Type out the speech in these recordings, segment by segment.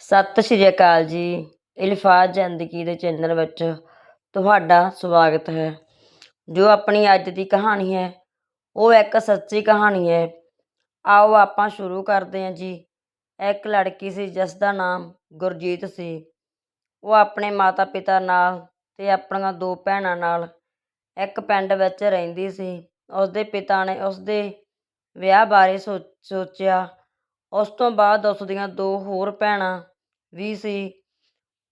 ਸਤਿ ਸ਼੍ਰੀ ਅਕਾਲ ਜੀ। ਇਲਫਾਜ਼ ਜ਼ਿੰਦਗੀ ਦੇ ਚੈਨਲ ਵਿੱਚ ਤੁਹਾਡਾ ਸਵਾਗਤ ਹੈ। ਜੋ ਆਪਣੀ ਅੱਜ ਦੀ ਕਹਾਣੀ ਹੈ, ਉਹ ਇੱਕ ਸੱਚੀ ਕਹਾਣੀ ਹੈ। ਆਓ ਆਪਾਂ ਸ਼ੁਰੂ ਕਰਦੇ ਹਾਂ ਜੀ। ਇੱਕ ਲੜਕੀ ਸੀ, ਜਿਸ ਦਾ ਨਾਮ ਗੁਰਜੀਤ ਸੀ। ਉਹ ਆਪਣੇ ਮਾਤਾ ਪਿਤਾ ਨਾਲ ਤੇ ਆਪਣੀਆਂ ਦੋ ਭੈਣਾਂ ਨਾਲ ਇੱਕ ਪਿੰਡ ਵਿੱਚ ਰਹਿੰਦੀ ਸੀ। ਉਸਦੇ ਪਿਤਾ ਨੇ ਉਸਦੇ ਵਿਆਹ ਬਾਰੇ ਸੋ ਸੋਚਿਆ ਉਸ ਤੋਂ ਬਾਅਦ ਉਸ ਦੀਆਂ ਦੋ ਹੋਰ ਭੈਣਾਂ ਵੀ ਸੀ।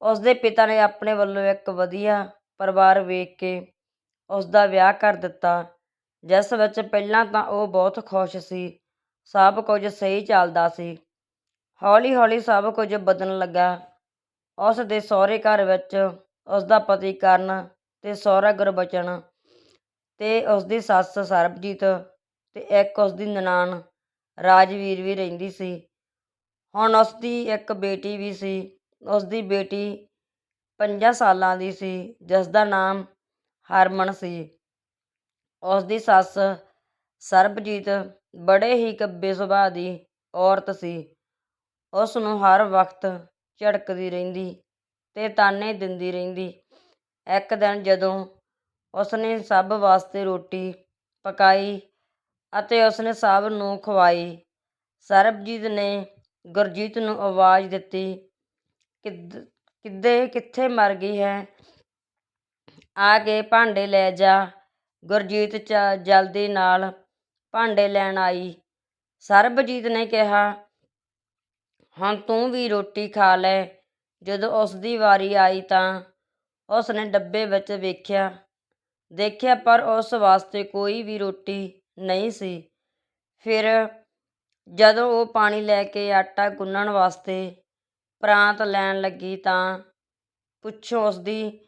ਉਸਦੇ ਪਿਤਾ ਨੇ ਆਪਣੇ ਵੱਲੋਂ ਇੱਕ ਵਧੀਆ ਪਰਿਵਾਰ ਵੇਖ ਕੇ ਉਸ ਦਾ ਵਿਆਹ ਕਰ ਦਿੱਤਾ। ਜਿਸ ਵਿੱਚ ਪਹਿਲਾਂ ਤਾਂ ਉਹ ਬਹੁਤ ਖੁਸ਼ ਸੀ। ਸਭ ਕੁਝ ਸਹੀ ਚੱਲਦਾ ਸੀ। ਹੌਲੀ ਹੌਲੀ ਸਭ ਕੁਝ ਬਦਲਣ ਲੱਗਾ। ਉਸ ਦੇ ਸਹੁਰੇ ਘਰ ਵਿੱਚ ਉਸ ਦਾ ਪਤੀ ਕਰਨ ਤੇ ਸਹੁਰਾ ਗੁਰਬਚਨ ਤੇ ਉਸ ਦੀ ਸੱਸ ਸਰਬਜੀਤ ਤੇ ਇੱਕ ਉਸ ਦੀ ਨਨਾਣ ਰਾਜਵੀਰ ਵੀ ਰਹਿੰਦੀ ਸੀ। ਹੁਣ ਉਸ ਦੀ ਇੱਕ ਬੇਟੀ ਵੀ ਸੀ। ਉਸ ਦੀ ਬੇਟੀ ਪੰਜਾਂ ਸਾਲਾਂ ਦੀ ਸੀ ਜਿਸ ਦਾ ਨਾਮ ਹਰਮਨ ਸੀ। ਉਸ ਦੀ ਸੱਸ ਸਰਬਜੀਤ ਬੜੇ ਹੀ ਕੱਬੇ ਸੁਭਾਅ ਦੀ ਔਰਤ ਸੀ। ਉਸ ਨੂੰ ਹਰ ਵਕਤ ਝੜਕਦੀ ਰਹਿੰਦੀ ਤੇ ਤਾਨੇ ਦਿੰਦੀ ਰਹਿੰਦੀ। ਇੱਕ ਦਿਨ ਜਦੋਂ ਉਸਨੇ ਸਭ ਵਾਸਤੇ ਰੋਟੀ ਪਕਾਈ ਅਤੇ ਉਸਨੇ ਸਭ ਨੂੰ ਖਵਾਈ। ਸਰਬਜੀਤ ਨੇ ਗੁਰਜੀਤ ਨੂੰ ਆਵਾਜ਼ ਦਿੱਤੀ, ਕਿੱਦ, ਕਿੱਦੇ, ਕਿੱਥੇ ਮਰ ਗਈ ਹੈ? ਆ ਕੇ ਭਾਂਡੇ ਲੈ ਜਾ। ਗੁਰਜੀਤ ਚ ਜਲਦੀ ਨਾਲ ਭਾਂਡੇ ਲੈਣ ਆਈ। ਸਰਬਜੀਤ ਨੇ ਕਿਹਾ, ਹੁਣ ਤੂੰ ਵੀ ਰੋਟੀ ਖਾ ਲੈ। ਜਦੋਂ ਉਸ ਦੀ ਵਾਰੀ ਆਈ ਤਾਂ ਉਸ ਨੇ ਡੱਬੇ ਵਿੱਚ ਵੇਖਿਆ। ਦੇਖਿਆ ਪਰ ਉਸ ਵਾਸਤੇ ਕੋਈ ਵੀ ਰੋਟੀ ਨਹੀਂ ਸੀ। ਫਿਰ ਜਦੋਂ ਉਹ ਪਾਣੀ ਲੈ ਕੇ ਆਟਾ ਗੁੰਨਣ ਵਾਸਤੇ ਪ੍ਰਾਂਤ ਲੈਣ ਲੱਗੀ ਤਾਂ ਪੁੱਛੋਂ ਉਸਦੀ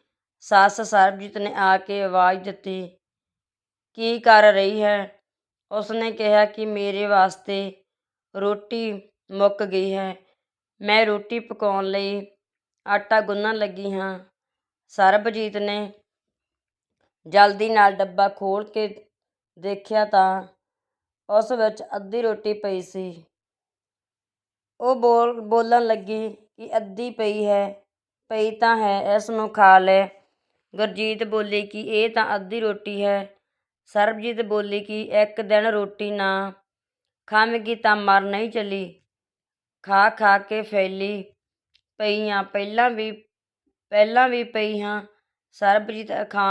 ਸੱਸ ਸਰਬਜੀਤ ਨੇ ਆ ਕੇ ਆਵਾਜ਼ ਦਿੱਤੀ, ਕੀ ਕਰ ਰਹੀ ਹੈ? ਉਸਨੇ ਕਿਹਾ ਕਿ ਮੇਰੇ ਵਾਸਤੇ ਰੋਟੀ ਮੁੱਕ ਗਈ ਹੈ। ਮੈਂ ਰੋਟੀ ਪਕਾਉਣ ਲਈ ਆਟਾ ਗੁੰਨਣ ਲੱਗੀ ਹਾਂ। ਸਰਬਜੀਤ ਨੇ ਜਲਦੀ ਨਾਲ ਡੱਬਾ ਖੋਲ ਕੇ ਦੇਖਿਆ ਤਾਂ ਉਸ ਵਿੱਚ ਅੱਧੀ ਰੋਟੀ ਪਈ ਸੀ। ਉਹ ਬੋਲ, ਬੋਲਣ ਲੱਗੀ ਕਿ ਅੱਧੀ ਪਈ ਹੈ, ਪਈ ਤਾਂ ਹੈ, ਇਸ ਨੂੰ ਖਾ ਲੈ। ਗੁਰਜੀਤ ਬੋਲੀ ਕਿ ਇਹ ਤਾਂ ਅੱਧੀ ਰੋਟੀ ਹੈ। ਸਰਬਜੀਤ ਬੋਲੀ ਕਿ ਇੱਕ ਦਿਨ ਰੋਟੀ ਨਾ ਖਾਵੇਂਗੀ ਤਾਂ ਮਰ ਨਹੀਂ ਚਲੀ। ਖਾ ਖਾ ਕੇ ਫੈਲੀ। ਪਈ ਹਾਂ ਪਹਿਲਾਂ ਵੀ ਪਹਿਲਾਂ ਵੀ ਪਈ ਹਾਂ ਸਰਬਜੀਤ ਖਾ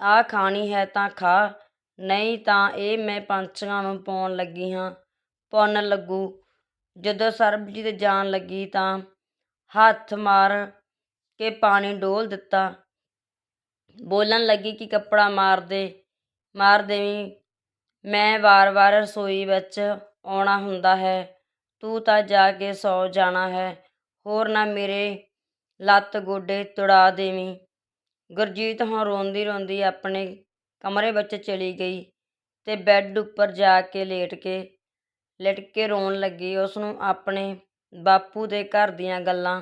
ਆ ਖਾਣੀ ਹੈ ਤਾਂ ਖਾ। ਨਹੀਂ ਤਾਂ ਇਹ ਮੈਂ ਪੰਛੀਆਂ ਨੂੰ ਪਾਉਣ ਲੱਗੀ ਹਾਂ। ਪੁੰਨ ਲੱਗੂ। ਜਦੋਂ ਸਰਬਜੀਤ ਜਾਣ ਲੱਗੀ ਤਾਂ ਹੱਥ ਮਾਰ ਕੇ ਪਾਣੀ ਡੋਲ੍ਹ ਦਿੱਤਾ। ਬੋਲਣ ਲੱਗੀ ਕਿ ਕੱਪੜਾ ਮਾਰ ਦੇ, ਮਾਰ ਦੇਵੀਂ। ਮੈਂ ਵਾਰ-ਵਾਰ ਰਸੋਈ ਵਿੱਚ ਆਉਣਾ ਹੁੰਦਾ ਹੈ। ਤੂੰ ਤਾਂ ਜਾ ਕੇ ਸੌ ਜਾਣਾ ਹੈ। ਹੋਰ ਨਾ ਮੇਰੇ ਲੱਤ ਗੋਡੇ ਤੁੜਾ ਦੇਵੀਂ। ਗੁਰਜੀਤ ਹੁਣ ਰੋਂਦੀ ਰੋਂਦੀ ਆਪਣੇ ਕਮਰੇ ਵਿੱਚ ਚਲੀ ਗਈ ਅਤੇ ਬੈੱਡ ਉੱਪਰ ਜਾ ਕੇ ਲੇਟ ਕੇ, ਲਿਟ ਕੇ ਰੋਣ ਲੱਗੀ। ਉਸ ਨੂੰ ਆਪਣੇ ਬਾਪੂ ਦੇ ਘਰ ਦੀਆਂ ਗੱਲਾਂ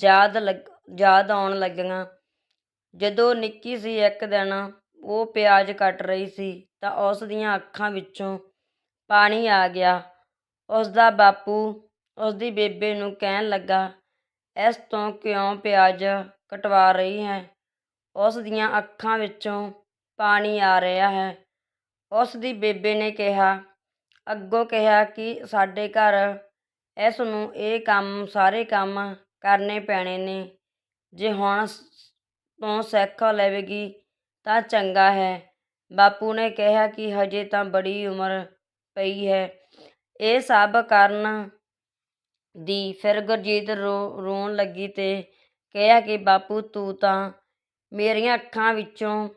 ਯਾਦ ਲੱਗ, ਯਾਦ ਆਉਣ ਲੱਗੀਆਂ। ਜਦੋਂ ਨਿੱਕੀ ਸੀ ਇੱਕ ਦਿਨ, ਉਹ ਪਿਆਜ਼ ਕੱਟ ਰਹੀ ਸੀ ਤਾਂ ਉਸ ਦੀਆਂ ਅੱਖਾਂ ਵਿੱਚੋਂ ਪਾਣੀ ਆ ਗਿਆ। ਉਸ ਦਾ ਬਾਪੂ ਉਸ ਦੀ ਬੇਬੇ ਨੂੰ ਕਹਿਣ ਲੱਗਾ, ਇਸ ਤੋਂ ਕਿਉਂ ਪਿਆਜ਼ ਕਟਵਾ ਰਹੀ ਹੈ? ਉਸ ਦੀਆਂ ਅੱਖਾਂ ਵਿੱਚੋਂ ਪਾਣੀ ਆ ਰਿਹਾ ਹੈ। ਉਸ ਦੀ ਬੇਬੇ ਨੇ ਕਿਹਾ, ਅੱਗੋਂ ਕਿਹਾ ਕਿ ਸਾਡੇ ਘਰ ਇਸ ਨੂੰ ਇਹ ਕੰਮ, ਸਾਰੇ ਕੰਮ ਕਰਨੇ ਪੈਣੇ ਨੇ। ਜੇ ਹੁਣ ਤੋਂ ਸਿੱਖ ਲਵੇਗੀ ਤਾਂ ਚੰਗਾ ਹੈ। ਬਾਪੂ ਨੇ ਕਿਹਾ ਕਿ ਹਜੇ ਤਾਂ ਬੜੀ ਉਮਰ ਪਈ ਹੈ। ਇਹ ਸਭ ਕਰਨ ਦੀ ਫਿਰ ਗੁਰਜੀਤ ਰੋ, ਰੋਣ ਲੱਗੀ ਤੇ ਕਿਹਾ ਕਿ, ਬਾਪੂ, ਤੂੰ ਤਾਂ ਮੇਰੀਆਂ ਅੱਖਾਂ ਵਿੱਚੋਂ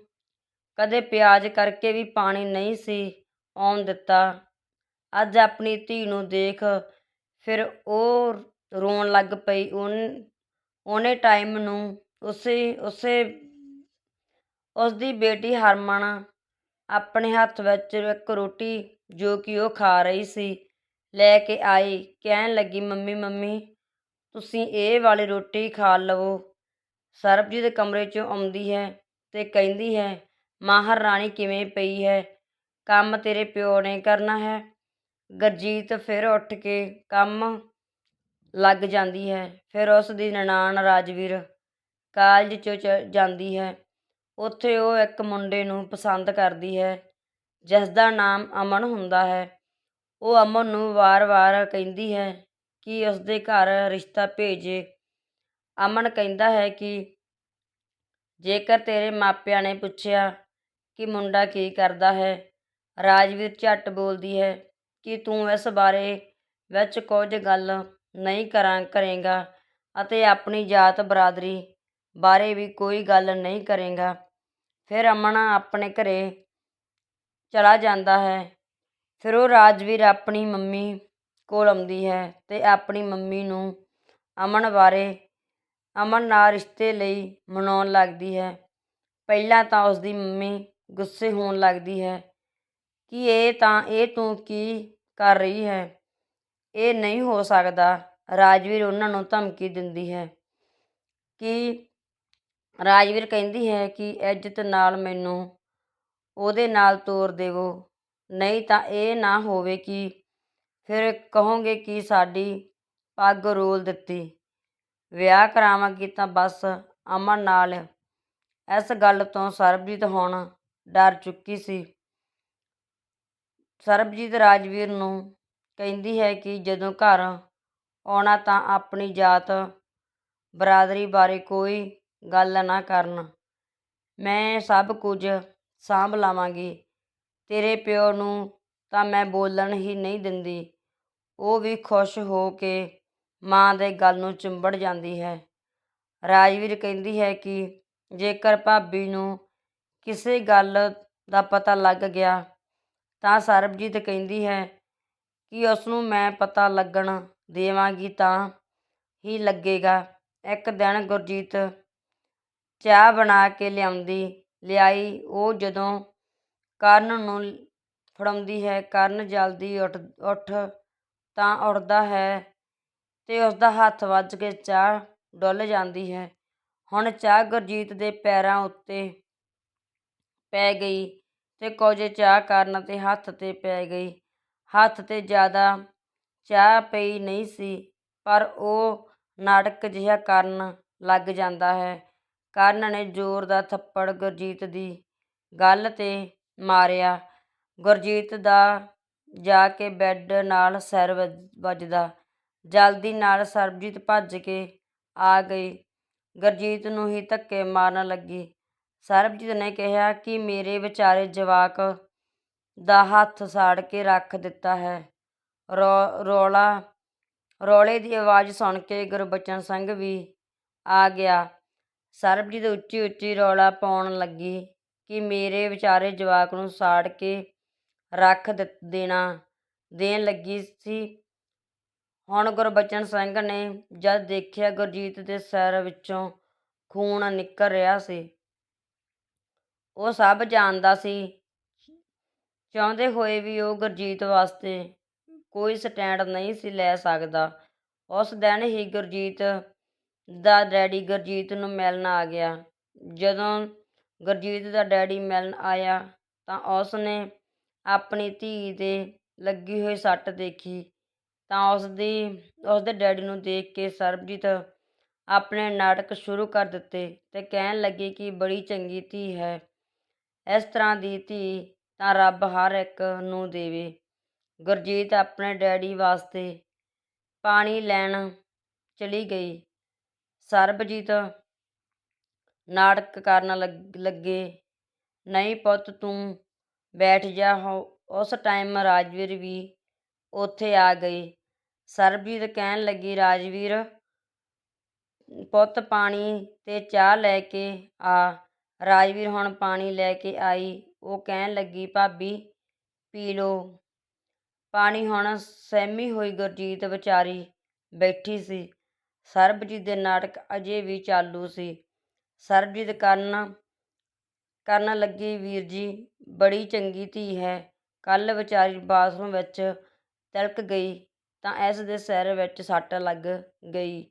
ਕਦੇ ਪਿਆਜ਼ ਕਰਕੇ ਵੀ ਪਾਣੀ ਨਹੀਂ ਸੀ ਆਉਣ ਦਿੱਤਾ। ਅੱਜ ਆਪਣੀ ਧੀ ਨੂੰ ਦੇਖ ਫਿਰ ਉਹ ਰੋਣ ਲੱਗ ਪਈ। ਉਹਨੇ ਟਾਈਮ ਨੂੰ ਉਸੇ ਉਸੇ ਉਸ ਦੀ ਬੇਟੀ ਹਰਮਨ ਆਪਣੇ ਹੱਥ ਵਿੱਚ ਇੱਕ ਰੋਟੀ ਜੋ ਕਿ ਉਹ ਖਾ ਰਹੀ ਸੀ, ਲੈ ਕੇ ਆਈ। ਕਹਿਣ ਲੱਗੀ, ਮੰਮੀ ਮੰਮੀ, ਤੁਸੀਂ ਇਹ ਵਾਲੀ ਰੋਟੀ ਖਾ ਲਵੋ। ਸਰਬਜੀਤ ਕਮਰੇ 'ਚੋਂ ਆਉਂਦੀ ਹੈ ਤੇ ਕਹਿੰਦੀ ਹੈ ਮਾਹਰ ਰਾਣੀ ਕਿਵੇਂ ਪਈ ਹੈ? ਕੰਮ ਤੇਰੇ ਪਿਓ ਨੇ ਕਰਨਾ ਹੈ। ਗੁਰਜੀਤ ਫਿਰ ਉੱਠ ਕੇ ਕੰਮ ਲੱਗ ਜਾਂਦੀ ਹੈ। ਫਿਰ ਉਸ ਦੀ ਨਨਾਣ ਰਾਜਵੀਰ ਕਾਲਜ 'ਚੋਂ ਚ ਜਾਂਦੀ ਹੈ। ਉੱਥੇ ਉਹ ਇੱਕ ਮੁੰਡੇ ਨੂੰ ਪਸੰਦ ਕਰਦੀ ਹੈ, ਜਿਸ ਦਾ ਨਾਮ ਅਮਨ ਹੁੰਦਾ ਹੈ। ਉਹ ਅਮਨ ਨੂੰ ਵਾਰ-ਵਾਰ ਕਹਿੰਦੀ ਹੈ ਕਿ ਉਸਦੇ ਘਰ ਰਿਸ਼ਤਾ ਭੇਜੇ। ਅਮਨ ਕਹਿੰਦਾ ਹੈ ਕਿ ਜੇਕਰ ਤੇਰੇ ਮਾਪਿਆਂ ਨੇ ਪੁੱਛਿਆ ਕਿ ਮੁੰਡਾ ਕੀ ਕਰਦਾ ਹੈ? ਰਾਜਵੀਰ ਝੱਟ ਬੋਲਦੀ ਹੈ ਕਿ ਤੂੰ ਇਸ ਬਾਰੇ ਵਿੱਚ ਕੁਝ ਗੱਲ ਨਹੀਂ ਕਰਾਂ, ਕਰੇਗਾ ਅਤੇ ਆਪਣੀ ਜਾਤ ਬਰਾਦਰੀ ਬਾਰੇ ਵੀ ਕੋਈ ਗੱਲ ਨਹੀਂ ਕਰੇਗਾ। ਫਿਰ ਅਮਨ ਆਪਣੇ ਘਰੇ ਚਲਾ ਜਾਂਦਾ ਹੈ। ਫਿਰ ਉਹ ਰਾਜਵੀਰ ਆਪਣੀ ਮੰਮੀ ਕੋਲ ਆਉਂਦੀ ਹੈ ਤੇ ਆਪਣੀ ਮੰਮੀ ਨੂੰ ਅਮਨ ਬਾਰੇ, ਅਮਨ ਨਾਲ ਰਿਸ਼ਤੇ ਲਈ ਮਨਾਉਣ ਲੱਗਦੀ ਹੈ। ਪਹਿਲਾਂ ਤਾਂ ਉਸਦੀ ਮੰਮੀ ਗੁੱਸੇ ਹੋਣ ਲੱਗਦੀ ਹੈ ਕਿ ਇਹ ਤਾਂ, ਇਹ ਤੂੰ ਕੀ ਕਰ ਰਹੀ ਹੈ? ਇਹ ਨਹੀਂ ਹੋ ਸਕਦਾ। ਰਾਜਵੀਰ ਉਹਨਾਂ ਨੂੰ ਧਮਕੀ ਦਿੰਦੀ ਹੈ ਕਿ ਰਾਜਵੀਰ ਕਹਿੰਦੀ ਹੈ ਕਿ ਇੱਜ਼ਤ ਨਾਲ ਮੈਨੂੰ ਉਹਦੇ ਨਾਲ ਤੋਰ ਦੇਵੋ। ਨਹੀਂ ਤਾਂ ਇਹ ਨਾ ਹੋਵੇ ਕਿ ਫਿਰ ਕਹੋਗੇ ਕਿ ਸਾਡੀ ਪੱਗ ਰੋਲ ਦਿੱਤੀ। ਵਿਆਹ ਕਰਾਵਾਂਗੀ ਤਾਂ ਬਸ ਅਮਨ ਨਾਲ। ਇਸ ਗੱਲ ਤੋਂ ਸਰਬਜੀਤ ਹੁਣ ਡਰ ਚੁੱਕੀ ਸੀ। ਸਰਬਜੀਤ ਰਾਜਵੀਰ ਨੂੰ ਕਹਿੰਦੀ ਹੈ ਕਿ ਜਦੋਂ ਘਰ ਆਉਣਾ ਤਾਂ ਆਪਣੀ ਜਾਤ ਬਰਾਦਰੀ ਬਾਰੇ ਕੋਈ ਗੱਲ ਨਾ ਕਰਨ। ਮੈਂ ਸਭ ਕੁਝ ਸਾਂਭ ਲਵਾਂਗੀ। ਤੇਰੇ ਪਿਓ ਨੂੰ ਤਾਂ ਮੈਂ ਬੋਲਣ ਹੀ ਨਹੀਂ ਦਿੰਦੀ। ਉਹ ਵੀ ਖੁਸ਼ ਹੋ ਕੇ ਮਾਂ ਦੇ ਗੱਲ ਨੂੰ ਚੁੰਬੜ ਜਾਂਦੀ ਹੈ। ਰਾਜਵੀਰ ਕਹਿੰਦੀ ਹੈ ਕਿ ਜੇਕਰ ਭਾਬੀ ਨੂੰ ਕਿਸੇ ਗੱਲ ਦਾ ਪਤਾ ਲੱਗ ਗਿਆ ਤਾਂ ਸਰਬਜੀਤ ਕਹਿੰਦੀ ਹੈ ਕਿ ਉਸਨੂੰ ਮੈਂ ਪਤਾ ਲੱਗਣ ਦੇਵਾਂਗੀ ਤਾਂ ਹੀ ਲੱਗੇਗਾ। ਇੱਕ ਦਿਨ ਗੁਰਜੀਤ ਚਾਹ ਬਣਾ ਕੇ ਲਿਆਉਂਦੀ, ਲਿਆਈ। ਉਹ ਜਦੋਂ ਕਰਨ ਨੂੰ ਫੜਾਉਂਦੀ ਹੈ, ਕਰਨ ਜਲਦੀ ਉੱਠ ਉੱਠ ਤਾਂ ਉੱਠਦਾ ਹੈ ਤੇ ਉਸਦਾ ਹੱਥ ਵੱਜ ਕੇ ਚਾਹ ਡੁੱਲ ਜਾਂਦੀ ਹੈ। ਹੁਣ ਚਾਹ ਗੁਰਜੀਤ ਦੇ ਪੈਰਾਂ ਉੱਤੇ ਪੈ ਗਈ ਤੇ ਕੁਝ ਚਾਹ ਕਰਨ ਤੇ ਹੱਥ ਤੇ ਪੈ ਗਈ। ਹੱਥ ਤੇ ਜ਼ਿਆਦਾ ਚਾਹ ਪਈ ਨਹੀਂ ਸੀ, ਪਰ ਉਹ ਨਾਟਕ ਜਿਹਾ ਕਰਨ ਲੱਗ ਜਾਂਦਾ ਹੈ। ਕਰਨ ਨੇ ਜ਼ੋਰ ਦਾ ਥੱਪੜ ਗੁਰਜੀਤ ਦੀ ਗੱਲ ਤੇ ਮਾਰਿਆ। ਗੁਰਜੀਤ ਦਾ ਜਾ ਕੇ ਬੈੱਡ ਨਾਲ ਸਿਰ ਵੱਜਦਾ। ਜਲਦੀ ਨਾਲ ਸਰਬਜੀਤ ਭੱਜ ਕੇ ਆ ਗਈ। ਗੁਰਜੀਤ ਨੂੰ ਹੀ ਧੱਕੇ ਮਾਰਨ ਲੱਗੀ। ਸਰਬਜੀਤ ਨੇ ਕਿਹਾ ਕਿ ਮੇਰੇ ਵਿਚਾਰੇ ਜਵਾਕ ਦਾ ਹੱਥ ਸਾੜ ਕੇ ਰੱਖ ਦਿੱਤਾ ਹੈ। ਰੌ, ਰੌਲਾ, ਰੌਲੇ ਦੀ ਆਵਾਜ਼ ਸੁਣ ਕੇ ਗੁਰਬਚਨ ਸਿੰਘ ਵੀ ਆ ਗਿਆ। ਸਰਬਜੀਤ ਉੱਚੀ ਉੱਚੀ ਰੌਲਾ ਪਾਉਣ ਲੱਗੀ ਕਿ ਮੇਰੇ ਵਿਚਾਰੇ ਜਵਾਕ ਨੂੰ ਸਾੜ ਕੇ ਰੱਖ ਦੇਣਾ, ਦੇਣ ਲੱਗੀ ਸੀ। ਹੁਣ ਗੁਰਬਚਨ ਸਿੰਘ ਨੇ ਜਦ ਦੇਖਿਆ ਗੁਰਜੀਤ ਦੇ ਸਿਰ ਵਿੱਚੋਂ ਖੂਨ ਨਿਕਲ ਰਿਹਾ ਸੀ ਉਹ ਸਭ ਜਾਣਦਾ ਸੀ। ਚਾਹੁੰਦੇ ਹੋਏ ਵੀ ਉਹ ਗੁਰਜੀਤ ਵਾਸਤੇ ਕੋਈ ਸਟੈਂਡ ਨਹੀਂ ਸੀ ਲੈ ਸਕਦਾ। ਉਸ ਦਿਨ ਹੀ ਗੁਰਜੀਤ ਦਾ ਡੈਡੀ ਗੁਰਜੀਤ ਨੂੰ ਮਿਲਣ ਆ ਗਿਆ। ਜਦੋਂ ਗੁਰਜੀਤ ਦਾ ਡੈਡੀ ਮਿਲਣ ਆਇਆ ਤਾਂ ਉਸ ਨੇ ਆਪਣੀ ਧੀ ਦੇ ਲੱਗੀ ਹੋਈ ਸੱਟ ਦੇਖੀ। ਤਾਂ ਉਸ ਦੀ ਉਸ ਦੇ ਡੈਡੀ ਨੂੰ ਦੇਖ ਕੇ ਸਰਬਜੀਤ ਆਪਣੇ ਨਾਟਕ ਸ਼ੁਰੂ ਕਰ ਦਿੱਤੇ ਤੇ ਕਹਿਣ ਲੱਗੇ ਕਿ ਬੜੀ ਚੰਗੀ ਧੀ ਹੈ। ਇਸ ਤਰ੍ਹਾਂ ਦੀ ਧੀ ਤਾਂ ਰੱਬ ਹਰ ਇੱਕ ਨੂੰ ਦੇਵੇ। ਗੁਰਜੀਤ ਆਪਣੇ ਡੈਡੀ ਵਾਸਤੇ ਪਾਣੀ ਲੈਣ ਚਲੀ ਗਈ। ਸਰਬਜੀਤ ਨਾਟਕ ਕਰਨ ਲੱਗੇ ਨਹੀਂ ਪੁੱਤ, ਤੂੰ ਬੈਠ ਜਾ। ਉਸ ਟਾਈਮ ਰਾਜਵੀਰ ਵੀ ਉੱਥੇ ਆ ਗਈ। ਸਰਬਜੀਤ ਕਹਿਣ ਲੱਗੀ, ਰਾਜਵੀਰ, ਪੁੱਤ ਪਾਣੀ ਤੇ ਚਾਹ ਲੈ ਕੇ ਆ। ਰਾਜਵੀਰ ਹੁਣ ਪਾਣੀ ਲੈ ਕੇ ਆਈ। ਉਹ ਕਹਿਣ ਲੱਗੀ, ਭਾਬੀ, ਪੀ ਲੋ ਪਾਣੀ ਹੁਣ ਸਹਿਮੀ ਹੋਈ ਗੁਰਜੀਤ ਵਿਚਾਰੀ ਬੈਠੀ ਸੀ। ਸਰਬਜੀਤ ਦੇ ਨਾਟਕ ਅਜੇ ਵੀ ਚਾਲੂ ਸੀ। ਸਰਬਜੀਤ ਕਰਨ ਕਰਨ ਲੱਗੀ, ਵੀਰ ਜੀ, ਬੜੀ ਚੰਗੀ ਧੀ ਹੈ। ਕੱਲ ਵਿਚਾਰੀ ਬਾਥਰੂਮ ਵਿੱਚ ਤਿਲਕ ਗਈ ਤਾਂ ਇਸ ਦੇ ਸਿਰ ਵਿੱਚ ਸੱਟ ਲੱਗ ਗਈ।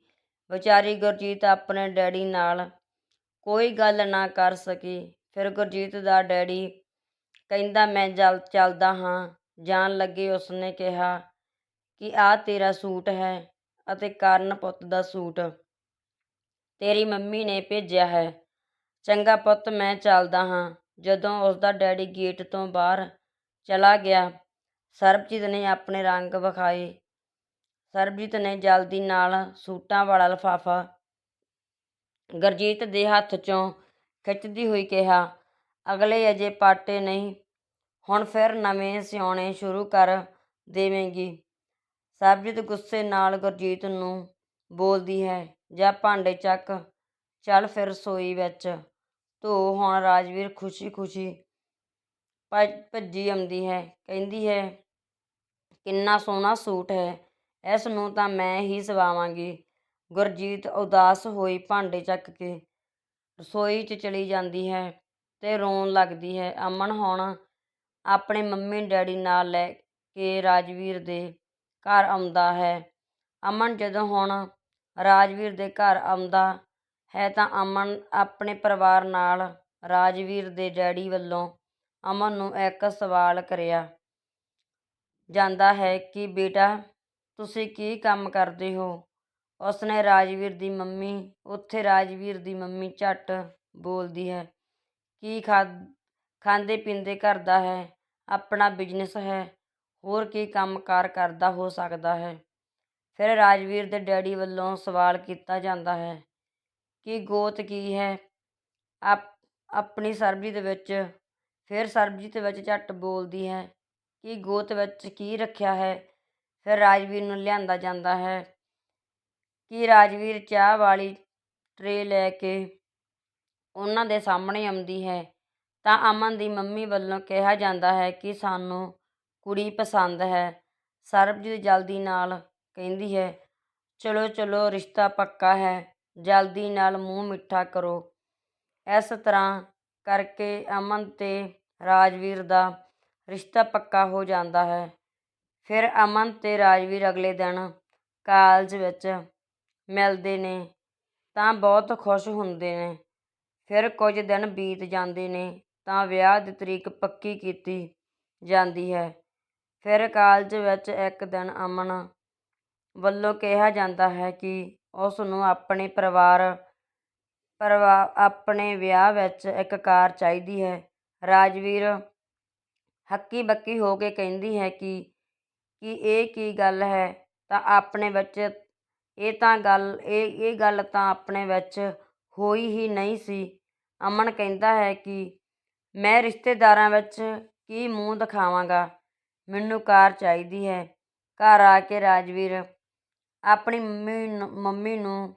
ਵਿਚਾਰੀ ਗੁਰਜੀਤ ਆਪਣੇ ਡੈਡੀ ਨਾਲ ਕੋਈ ਗੱਲ ਨਾ ਕਰ ਸਕੀ। ਫਿਰ ਗੁਰਜੀਤ ਦਾ ਡੈਡੀ ਕਹਿੰਦਾ, ਮੈਂ ਜਲ ਚੱਲਦਾ ਹਾਂ। ਜਾਣ ਲੱਗੇ ਉਸਨੇ ਕਿਹਾ ਕਿ, ਆਹ ਤੇਰਾ ਸੂਟ ਹੈ ਅਤੇ ਕਰਨ ਪੁੱਤ ਦਾ ਸੂਟ ਤੇਰੀ ਮੰਮੀ ਨੇ ਭੇਜਿਆ ਹੈ। ਚੰਗਾ ਪੁੱਤ, ਮੈਂ ਚੱਲਦਾ ਹਾਂ। ਜਦੋਂ ਉਸਦਾ ਡੈਡੀ ਗੇਟ ਤੋਂ ਬਾਹਰ ਚਲਾ ਗਿਆ, ਸਰਬਜੀਤ ਨੇ ਆਪਣੇ ਰੰਗ ਵਿਖਾਏ। ਸਰਬਜੀਤ ਨੇ ਜਲਦੀ ਨਾਲ ਸੂਟਾਂ ਵਾਲਾ ਲਿਫਾਫਾ ਗੁਰਜੀਤ ਦੇ ਹੱਥ 'ਚੋਂ ਖਿੱਚਦੀ ਹੋਈ ਕਿਹਾ, ਅਗਲੇ ਅਜੇ ਪਾਟੇ ਨਹੀਂ, ਹੁਣ ਫਿਰ ਨਵੇਂ ਸਿਉਣੇ ਸ਼ੁਰੂ ਕਰ ਦੇਵੇਂਗੀ। ਸਰਬਜੀਤ ਗੁੱਸੇ ਨਾਲ ਗੁਰਜੀਤ ਨੂੰ ਬੋਲਦੀ ਹੈ, ਜਾਂ ਭਾਂਡੇ ਚੱਕ, ਚੱਲ ਫਿਰ ਰਸੋਈ ਵਿੱਚ। ਧੋ ਹੁਣ ਰਾਜਵੀਰ ਖੁਸ਼ੀ ਖੁਸ਼ੀ ਭੱਜੀ ਆਉਂਦੀ ਹੈ, ਕਹਿੰਦੀ ਹੈ, ਕਿੰਨਾ ਸੋਹਣਾ ਸੂਟ ਹੈ, ਇਸ ਨੂੰ ਤਾਂ ਮੈਂ ਹੀ ਸਵਾਵਾਂਗੀ। ਗੁਰਜੀਤ ਉਦਾਸ ਹੋਈ ਭਾਂਡੇ ਚੱਕ ਕੇ। ਰਸੋਈ 'ਚ ਚਲੀ ਜਾਂਦੀ ਹੈ ਤੇ ਰੋਣ ਲੱਗਦੀ ਹੈ, ਅਮਨ, ਹੁਣ ਆਪਣੇ ਮੰਮੀ ਡੈਡੀ ਨਾਲ ਲੈ ਕੇ ਰਾਜਵੀਰ ਦੇ ਘਰ ਆਉਂਦਾ ਹੈ। ਅਮਨ, ਜਦੋਂ ਹੁਣ ਰਾਜਵੀਰ ਦੇ ਘਰ ਆਉਂਦਾ ਹੈ ਤਾਂ ਅਮਨ ਆਪਣੇ ਪਰਿਵਾਰ ਨਾਲ ਰਾਜਵੀਰ ਦੇ ਡੈਡੀ ਵੱਲੋਂ ਅਮਨ ਨੂੰ ਇੱਕ ਸਵਾਲ ਕਰਿਆ ਜਾਂਦਾ ਹੈ ਕਿ, ਬੇਟਾ, ਤੁਸੀਂ ਕੀ ਕੰਮ ਕਰਦੇ ਹੋ? ਉਸਨੇ ਰਾਜਵੀਰ ਦੀ ਮੰਮੀ, ਉੱਥੇ ਰਾਜਵੀਰ ਦੀ ਮੰਮੀ ਝੱਟ ਬੋਲਦੀ ਹੈ, ਕੀ ਖਾ ਖਾਂਦੇ ਪੀਂਦੇ ਘਰ ਦਾ ਹੈ, ਆਪਣਾ ਬਿਜ਼ਨਸ ਹੈ, ਹੋਰ ਕੀ ਕੰਮਕਾਰ ਕਰਦਾ ਹੋ ਸਕਦਾ ਹੈ? ਫਿਰ ਰਾਜਵੀਰ ਦੇ ਡੈਡੀ ਵੱਲੋਂ ਸਵਾਲ ਕੀਤਾ ਜਾਂਦਾ ਹੈ, ਕਿ ਗੋਤ ਕੀ ਹੈ? ਆਪ, ਆਪਣੀ ਸਰਬਜੀਤ ਵਿੱਚ, ਫਿਰ ਸਰਬਜੀਤ ਵਿੱਚ ਝੱਟ ਬੋਲਦੀ ਹੈ, ਕਿ ਗੋਤ ਵਿੱਚ ਕੀ ਰੱਖਿਆ ਹੈ? ਫਿਰ ਰਾਜਵੀਰ ਨੂੰ ਲਿਆਂਦਾ ਜਾਂਦਾ ਹੈ ਕਿ ਰਾਜਵੀਰ ਚਾਹ ਵਾਲੀ ਟਰੇ ਲੈ ਕੇ ਉਹਨਾਂ ਦੇ ਸਾਹਮਣੇ ਆਉਂਦੀ ਹੈ, ਤਾਂ ਅਮਨ ਦੀ ਮੰਮੀ ਵੱਲੋਂ ਕਿਹਾ ਜਾਂਦਾ ਹੈ ਕਿ ਸਾਨੂੰ ਕੁੜੀ ਪਸੰਦ ਹੈ। ਸਰਬਜੀਤ ਜਲਦੀ ਨਾਲ ਕਹਿੰਦੀ ਹੈ, ਚਲੋ ਚਲੋ, ਰਿਸ਼ਤਾ ਪੱਕਾ ਹੈ, ਜਲਦੀ ਨਾਲ ਮੂੰਹ ਮਿੱਠਾ ਕਰੋ। ਇਸ ਤਰ੍ਹਾਂ ਕਰਕੇ ਅਮਨ ਤੇ ਰਾਜਵੀਰ ਦਾ ਰਿਸ਼ਤਾ ਪੱਕਾ ਹੋ ਜਾਂਦਾ ਹੈ। ਫਿਰ ਅਮਨ ਤੇ ਰਾਜਵੀਰ ਅਗਲੇ ਦਿਨ ਕਾਲਜ ਵਿੱਚ ਮਿਲਦੇ ਨੇ, ਤਾਂ ਬਹੁਤ ਖੁਸ਼ ਹੁੰਦੇ ਨੇ। ਫਿਰ ਕੁਝ ਦਿਨ ਬੀਤ ਜਾਂਦੇ ਨੇ, ਤਾਂ ਵਿਆਹ ਦੀ ਤਰੀਕ ਪੱਕੀ ਕੀਤੀ ਜਾਂਦੀ ਹੈ। ਫਿਰ ਕਾਲਜ ਵਿੱਚ ਇੱਕ ਦਿਨ ਅਮਨ ਵੱਲੋਂ ਕਿਹਾ ਜਾਂਦਾ ਹੈ ਕਿ ਉਸ ਨੂੰ ਆਪਣੇ ਪਰਿਵਾਰ, ਪਰਿਵਾ, ਆਪਣੇ ਵਿਆਹ ਵਿੱਚ ਇੱਕ ਕਾਰ ਚਾਹੀਦੀ ਹੈ। ਰਾਜਵੀਰ ਹੱਕੀ ਬੱਕੀ ਹੋ ਕੇ ਕਹਿੰਦੀ ਹੈ ਕਿ ਕਿ ਇਹ ਕੀ ਗੱਲ ਹੈ? ਤਾਂ ਆਪਣੇ ਵਿੱਚ ਇਹ ਤਾਂ ਗੱਲ, ਇਹ ਇਹ ਗੱਲ ਤਾਂ ਆਪਣੇ ਵਿੱਚ ਹੋਈ ਹੀ ਨਹੀਂ ਸੀ। ਅਮਨ ਕਹਿੰਦਾ ਹੈ ਕਿ ਮੈਂ ਰਿਸ਼ਤੇਦਾਰਾਂ ਵਿੱਚ ਕੀ ਮੂੰਹ ਦਿਖਾਵਾਂਗਾ? ਮੈਨੂੰ ਕਾਰ ਚਾਹੀਦੀ ਹੈ। ਘਰ ਆ ਕੇ ਰਾਜਵੀਰ ਆਪਣੀ ਮੰਮੀ ਨੂੰ ਮੰਮੀ ਨੂੰ